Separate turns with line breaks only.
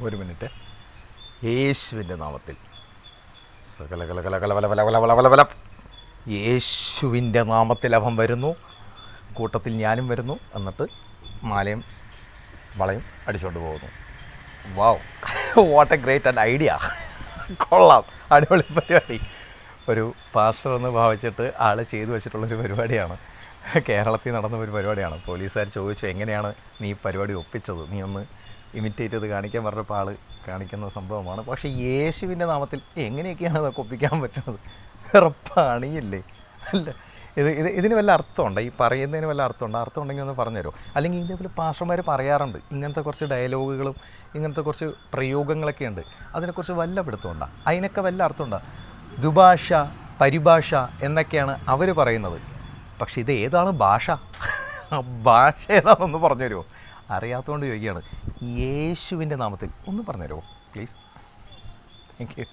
ഒരു മിനിറ്റ്. യേശുവിന്റെ നാമത്തിൽ. സകല കല കല കല വല വല വല വല വല യേശുവിന്റെ നാമത്തിൽ അവൻ വരുന്നു. കൂട്ടത്തിൽ ഞാനും വരുന്നു. എന്നിട്ട് മാലയും വളയും അടിച്ചുകൊണ്ട് പോകുന്നു. Wow what a great and idea കൊള്ളാം. അടിപൊളി പരിപാടി. ഒരു പാസ്റ്റർ എന്ന് ഭാവിച്ചിട്ട് ആൾ ചെയ്തു വെച്ചിട്ടുള്ളൊരു പരിപാടിയാണ്. കേരളത്തിൽ നടന്ന ഒരു പരിപാടിയാണ്. പോലീസുകാർ ചോദിച്ചു എങ്ങനെയാണ് നീ പരിപാടി ഒപ്പിച്ചത്? നീ ഒന്ന് ഇമിറ്റേറ്റ് ചെയ്ത് കാണിക്കാൻ പറഞ്ഞപ്പോൾ ആൾ കാണിക്കുന്ന സംഭവമാണ്. പക്ഷേ യേശുവിന്റെ നാമത്തിൽ എങ്ങനെയൊക്കെയാണ് അതൊക്കെ ഒപ്പിക്കാൻ പറ്റുന്നത്? വേറെ അല്ല ഇത് ഇത് ഇതിന് വല്ല അർത്ഥമുണ്ടോ? ഈ പറയുന്നതിന് വല്ല അർത്ഥമുണ്ടോ? അർത്ഥം ഉണ്ടെങ്കിൽ ഒന്ന് പറഞ്ഞുതരുമോ അല്ലെങ്കിൽ ഇതേപോലെ പാസ്റ്റർമാർ പറയാറുണ്ട് ഇങ്ങനത്തെ കുറച്ച് ഡയലോഗുകളും ഇങ്ങനത്തെ കുറച്ച് പ്രയോഗങ്ങളൊക്കെ ഉണ്ട്. അതിനെക്കുറിച്ച് വല്ല പിടുത്തമുണ്ടോ? അതിനൊക്കെ വല്ല അർത്ഥമുണ്ടോ? ദുഭാഷ പരിഭാഷ എന്നൊക്കെയാണ് അവർ പറയുന്നത്. പക്ഷേ ഇത് ഏതാണ് ഭാഷ. ഭാഷ ഏതാണെന്ന് പറഞ്ഞു തരുമോ അറിയാത്തതുകൊണ്ട് ചോദിക്കുകയാണ്. യേശുവിന്റെ നാമത്തിൽ ഒന്ന് പറഞ്ഞു തരുമോ പ്ലീസ് താങ്ക് യു